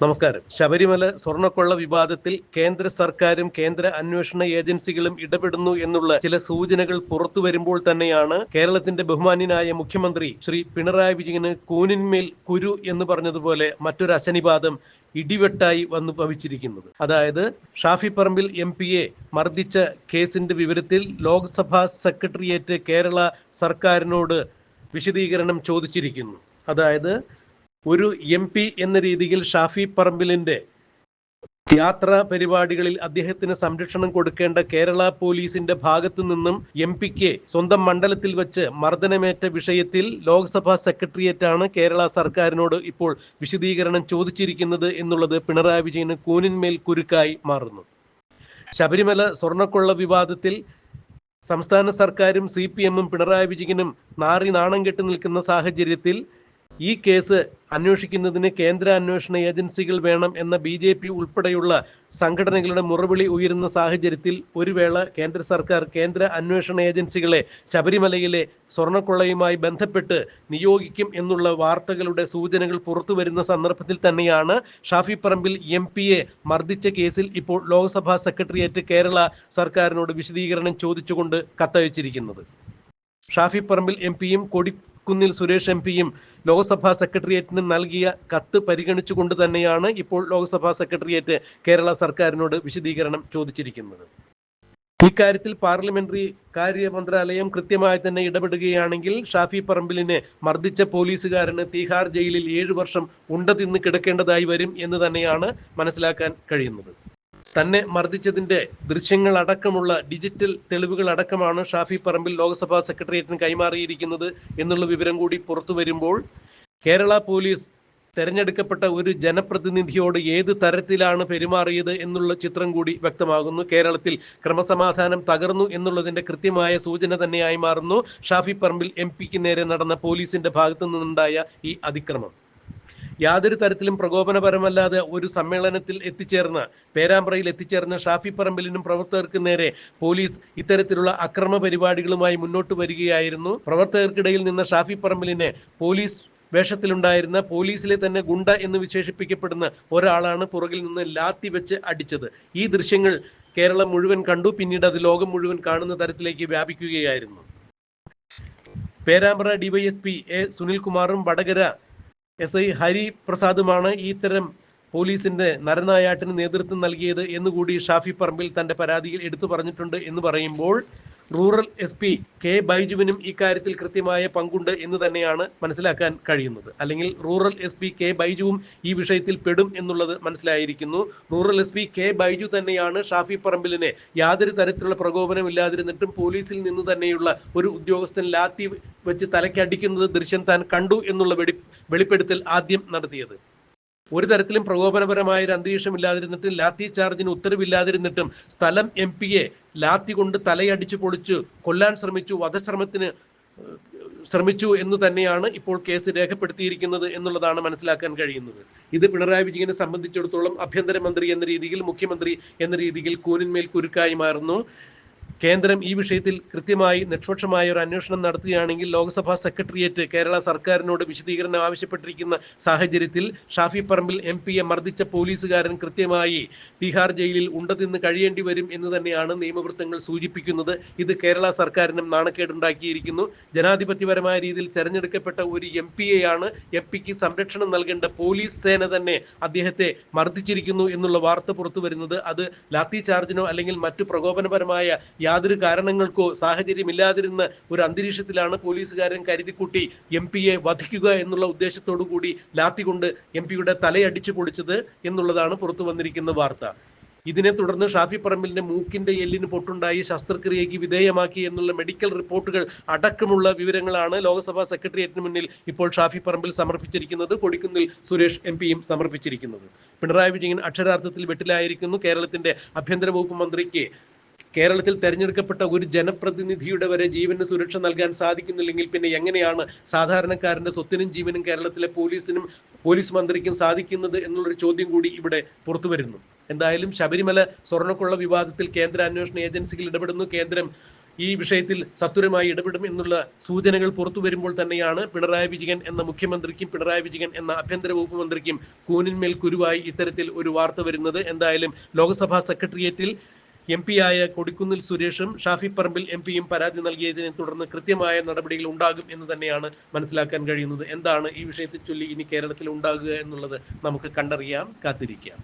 നമസ്കാരം. ശബരിമല സ്വർണക്കൊള്ള വിവാദത്തിൽ കേന്ദ്ര സർക്കാരും കേന്ദ്ര അന്വേഷണ ഏജൻസികളും ഇടപെടുന്നു എന്നുള്ള ചില സൂചനകൾ പുറത്തു വരുമ്പോൾ തന്നെയാണ് കേരളത്തിന്റെ ബഹുമാന്യനായ മുഖ്യമന്ത്രി ശ്രീ പിണറായി വിജയന് കൂനിന്മേൽ കുരു എന്ന് പറഞ്ഞതുപോലെ മറ്റൊരു അശനിപാതം ഇടിവെട്ടായി വന്നു ഭവിച്ചിരിക്കുന്നത്. അതായത് ഷാഫി പറമ്പിൽ എം എ മർദ്ദിച്ച കേസിന്റെ വിവരത്തിൽ ലോക്സഭാ സെക്രട്ടേറിയറ്റ് കേരള സർക്കാരിനോട് വിശദീകരണം ചോദിച്ചിരിക്കുന്നു. അതായത് ഒരു എം പി എന്ന രീതിയിൽ ഷാഫി പറമ്പിലിന്റെ യാത്രാ പരിപാടികളിൽ അദ്ദേഹത്തിന് സംരക്ഷണം കൊടുക്കേണ്ട കേരള പോലീസിന്റെ ഭാഗത്തു നിന്നും എം പിക്ക് സ്വന്തം മണ്ഡലത്തിൽ വെച്ച് മർദ്ദനമേറ്റ വിഷയത്തിൽ ലോക്സഭാ സെക്രട്ടേറിയറ്റാണ് കേരള സർക്കാരിനോട് ഇപ്പോൾ വിശദീകരണം ചോദിച്ചിരിക്കുന്നത് എന്നുള്ളത് പിണറായി വിജയന് കൂനിന്മേൽ കുരുക്കായി മാറുന്നു. ശബരിമല സ്വർണക്കൊള്ള വിവാദത്തിൽ സംസ്ഥാന സർക്കാരും സി പി എമ്മും പിണറായി വിജയനും നാറി നാണം കെട്ടി നിൽക്കുന്ന സാഹചര്യത്തിൽ ഈ കേസ് അന്വേഷിക്കുന്നതിന് കേന്ദ്ര അന്വേഷണ ഏജൻസികൾ വേണം എന്ന ബി ജെ പി ഉൾപ്പെടെയുള്ള സംഘടനകളുടെ മുറവിളി ഉയരുന്ന സാഹചര്യത്തിൽ ഒരു വേള കേന്ദ്ര സർക്കാർ കേന്ദ്ര അന്വേഷണ ഏജൻസികളെ ശബരിമലയിലെ സ്വർണക്കൊള്ളയുമായി ബന്ധപ്പെട്ട് നിയോഗിക്കും എന്നുള്ള വാർത്തകളുടെ സൂചനകൾ പുറത്തു വരുന്ന സന്ദർഭത്തിൽ തന്നെയാണ് ഷാഫി പറമ്പിൽ എം പിയെ മർദ്ദിച്ച കേസിൽ ഇപ്പോൾ ലോക്സഭാ സെക്രട്ടേറിയറ്റ് കേരള സർക്കാരിനോട് വിശദീകരണം ചോദിച്ചുകൊണ്ട് കത്തയച്ചിരിക്കുന്നത്. ഷാഫി പറമ്പിൽ എം പിയും കൊടി കുന്നിൽ സുരേഷ് എം പിയും ലോക്സഭാ സെക്രട്ടേറിയറ്റിന് നൽകിയ കത്ത് പരിഗണിച്ചുകൊണ്ട് തന്നെയാണ് ഇപ്പോൾ ലോക്സഭാ സെക്രട്ടേറിയറ്റ് കേരള സർക്കാരിനോട് വിശദീകരണം ചോദിച്ചിരിക്കുന്നത്. ഇക്കാര്യത്തിൽ പാർലമെന്ററി കാര്യ മന്ത്രാലയം കൃത്യമായി തന്നെ ഇടപെടുകയാണെങ്കിൽ ഷാഫി പറമ്പിലിനെ മർദ്ദിച്ച പോലീസുകാരന് തീഹാർ ജയിലിൽ ഏഴു വർഷം ഉണ്ട തിന്ന് കിടക്കേണ്ടതായി വരും എന്ന് തന്നെയാണ് മനസ്സിലാക്കാൻ കഴിയുന്നത്. തന്നെ മർദ്ദിച്ചതിന്റെ ദൃശ്യങ്ങൾ അടക്കമുള്ള ഡിജിറ്റൽ തെളിവുകൾ അടക്കമാണ് ഷാഫി പറമ്പിൽ ലോക്സഭാ സെക്രട്ടേറിയറ്റിന് കൈമാറിയിരിക്കുന്നത് എന്നുള്ള വിവരം കൂടി പുറത്തു വരുമ്പോൾ കേരള പോലീസ് തെരഞ്ഞെടുക്കപ്പെട്ട ഒരു ജനപ്രതിനിധിയോട് ഏത് തരത്തിലാണ് പെരുമാറിയത് എന്നുള്ള ചിത്രം കൂടി വ്യക്തമാകുന്നു. കേരളത്തിൽ ക്രമസമാധാനം തകർന്നു എന്നുള്ളതിന്റെ കൃത്യമായ സൂചന തന്നെയായി മാറുന്നു. ഷാഫി പറമ്പിൽ എം നേരെ നടന്ന പോലീസിന്റെ ഭാഗത്തു നിന്നുണ്ടായ ഈ അതിക്രമം. യാതൊരു തരത്തിലും പ്രകോപനപരമല്ലാതെ ഒരു സമ്മേളനത്തിൽ എത്തിച്ചേർന്ന പേരാമ്പ്രയിൽ എത്തിച്ചേർന്ന ഷാഫി പറമ്പിലിനും പ്രവർത്തകർക്ക് നേരെ പോലീസ് ഇത്തരത്തിലുള്ള അക്രമ പരിപാടികളുമായി മുന്നോട്ട് വരികയായിരുന്നു. പ്രവർത്തകർക്കിടയിൽ നിന്ന് ഷാഫി പറമ്പിലിനെ പോലീസ് വേഷത്തിലുണ്ടായിരുന്ന പോലീസിലെ തന്നെ ഗുണ്ട എന്ന് വിശേഷിപ്പിക്കപ്പെടുന്ന ഒരാളാണ് പുറകിൽ നിന്ന് ലാത്തി വെച്ച് അടിച്ചത്. ഈ ദൃശ്യങ്ങൾ കേരളം മുഴുവൻ കണ്ടു. പിന്നീട് അത് ലോകം മുഴുവൻ കാണുന്ന തരത്തിലേക്ക് വ്യാപിക്കുകയായിരുന്നു. പേരാമ്പ്ര ഡിവൈഎസ്പി എ സുനിൽകുമാറും വടകര എസ് ഐ ഹരിപ്രസാദുമാണ് ഇത്തരം പോലീസിന്റെ നരനായാട്ടിന് നേതൃത്വം നൽകിയത് എന്നുകൂടി ഷാഫി പറമ്പിൽ തന്റെ പരാതിയിൽ എടുത്തു പറഞ്ഞിട്ടുണ്ട് എന്ന് പറയുമ്പോൾ റൂറൽ എസ് പി കെ ബൈജുവിനും ഇക്കാര്യത്തിൽ കൃത്യമായ പങ്കുണ്ട് എന്ന് തന്നെയാണ് മനസ്സിലാക്കാൻ കഴിയുന്നത്. അല്ലെങ്കിൽ റൂറൽ എസ് പി കെ ബൈജുവും ഈ വിഷയത്തിൽ പെടും എന്നുള്ളത് മനസ്സിലായിരിക്കുന്നു. Rural S P K Baiju തന്നെയാണ് ഷാഫി പറമ്പിലിനെ യാതൊരു തരത്തിലുള്ള പ്രകോപനം ഇല്ലാതിരുന്നിട്ടും പോലീസിൽ നിന്ന് തന്നെയുള്ള ഒരു ഉദ്യോഗസ്ഥൻ ലാത്തി വെച്ച് തലയ്ക്കടിക്കുന്നത് ദൃശ്യം താൻ കണ്ടു എന്നുള്ള വെളി വെളിപ്പെടുത്തൽ ആദ്യം നടത്തിയത്. ഒരു തരത്തിലും പ്രകോപനപരമായ ഒരു അന്തരീക്ഷം ഇല്ലാതിരുന്നിട്ടും ലാത്തി ചാർജിന് ഉത്തരവില്ലാതിരുന്നിട്ടും സ്ഥലം എം പിയെ ലാത്തി കൊണ്ട് തലയടിച്ചു പൊളിച്ചു കൊല്ലാൻ ശ്രമിച്ചു വധശ്രമത്തിന് ശ്രമിച്ചു എന്ന് തന്നെയാണ് ഇപ്പോൾ കേസ് രേഖപ്പെടുത്തിയിരിക്കുന്നത് എന്നുള്ളതാണ് മനസ്സിലാക്കാൻ കഴിയുന്നത്. ഇത് പിണറായി വിജയനെ സംബന്ധിച്ചിടത്തോളം ആഭ്യന്തരമന്ത്രി എന്ന രീതിയിൽ മുഖ്യമന്ത്രി എന്ന രീതിയിൽ കൂനിന്മേൽ കുരുക്കായി മാറുന്നു. കേന്ദ്രം ഈ വിഷയത്തിൽ കൃത്യമായി നിഷ്പക്ഷമായ ഒരു അന്വേഷണം നടത്തുകയാണെങ്കിൽ ലോക്സഭാ സെക്രട്ടേറിയറ്റ് കേരള സർക്കാരിനോട് വിശദീകരണം ആവശ്യപ്പെട്ടിരിക്കുന്ന സാഹചര്യത്തിൽ ഷാഫി പറമ്പിൽ എം പിയെ മർദ്ദിച്ച പോലീസുകാരൻ കൃത്യമായി തിഹാർ ജയിലിൽ ഉണ്ടതിന്ന് കഴിയേണ്ടി വരും എന്ന് തന്നെയാണ് നിയമവൃത്തങ്ങൾ സൂചിപ്പിക്കുന്നത്. ഇത് കേരള സർക്കാരിനും നാണക്കേടുണ്ടാക്കിയിരിക്കുന്നു. ജനാധിപത്യപരമായ രീതിയിൽ തെരഞ്ഞെടുക്കപ്പെട്ട ഒരു എം പിയെയാണ് എം പിക്ക് സംരക്ഷണം നൽകേണ്ട പോലീസ് സേന തന്നെ അദ്ദേഹത്തെ മർദ്ദിച്ചിരിക്കുന്നു എന്നുള്ള വാർത്ത പുറത്തു വരുന്നത് അത് ലാത്തി ചാർജിനോ അല്ലെങ്കിൽ മറ്റു പ്രകോപനപരമായ യാതൊരു കാരണങ്ങൾക്കോ സാഹചര്യമില്ലാതിരുന്ന ഒരു അന്തരീക്ഷത്തിലാണ് പോലീസുകാരൻ കരുതിക്കൂട്ടി എം പിയെ വധിക്കുക എന്നുള്ള ഉദ്ദേശത്തോടു കൂടി ലാത്തി കൊണ്ട് എം പിയുടെ തലയടിച്ചു പൊളിച്ചത് എന്നുള്ളതാണ് പുറത്തു വന്നിരിക്കുന്ന വാർത്ത. ഇതിനെ തുടർന്ന് ഷാഫി പറമ്പിലിന്റെ മൂക്കിന്റെ എല്ലിന് പൊട്ടുണ്ടായി ശസ്ത്രക്രിയയ്ക്ക് വിധേയമാക്കി എന്നുള്ള മെഡിക്കൽ റിപ്പോർട്ടുകൾ അടക്കമുള്ള വിവരങ്ങളാണ് ലോക്സഭാ സെക്രട്ടേറിയറ്റിന് മുന്നിൽ ഇപ്പോൾ ഷാഫി പറമ്പിൽ സമർപ്പിച്ചിരിക്കുന്നത്. കൊടിക്കുന്നിൽ സുരേഷ് എം പിയും സമർപ്പിച്ചിരിക്കുന്നത്. പിണറായി വിജയൻ അക്ഷരാർത്ഥത്തിൽ വെട്ടിലായിരിക്കുന്നു. കേരളത്തിന്റെ ആഭ്യന്തര വകുപ്പ് മന്ത്രിക്ക് കേരളത്തിൽ തെരഞ്ഞെടുക്കപ്പെട്ട ഒരു ജനപ്രതിനിധിയുടെ വരെ ജീവന് സുരക്ഷ നൽകാൻ സാധിക്കുന്നില്ലെങ്കിൽ പിന്നെ എങ്ങനെയാണ് സാധാരണക്കാരന്റെ സ്വത്തിനും ജീവനും കേരളത്തിലെ പോലീസിനും പോലീസ് മന്ത്രിക്കും സാധിക്കുന്നത് എന്നുള്ളൊരു ചോദ്യം കൂടി ഇവിടെ പുറത്തു വരുന്നു. എന്തായാലും ശബരിമല സ്വർണക്കൊള്ള വിവാദത്തിൽ കേന്ദ്ര അന്വേഷണ ഏജൻസികൾ ഇടപെടുന്നു. കേന്ദ്രം ഈ വിഷയത്തിൽ സത്വരമായി ഇടപെടും എന്നുള്ള സൂചനകൾ പുറത്തു വരുമ്പോൾ തന്നെയാണ് പിണറായി വിജയൻ എന്ന മുഖ്യമന്ത്രിക്കും പിണറായി വിജയൻ എന്ന ആഭ്യന്തര വകുപ്പ് മന്ത്രിക്കും കൂനിന്മേൽ കുരുവായി ഇത്തരത്തിൽ ഒരു വാർത്ത വരുന്നത്. എന്തായാലും ലോക്സഭാ സെക്രട്ടേറിയറ്റിൽ എം ആയ കൊടിക്കുന്നിൽ സുരേഷും ഷാഫി പറമ്പിൽ എം പിയും പരാതി നൽകിയതിനെ തുടർന്ന് കൃത്യമായ നടപടികൾ ഉണ്ടാകും എന്ന് തന്നെയാണ് മനസ്സിലാക്കാൻ കഴിയുന്നത്. എന്താണ് ഈ വിഷയത്തെ ചൊല്ലി ഇനി കേരളത്തിൽ ഉണ്ടാകുക എന്നുള്ളത് നമുക്ക് കണ്ടറിയാം കാത്തിരിക്കാം.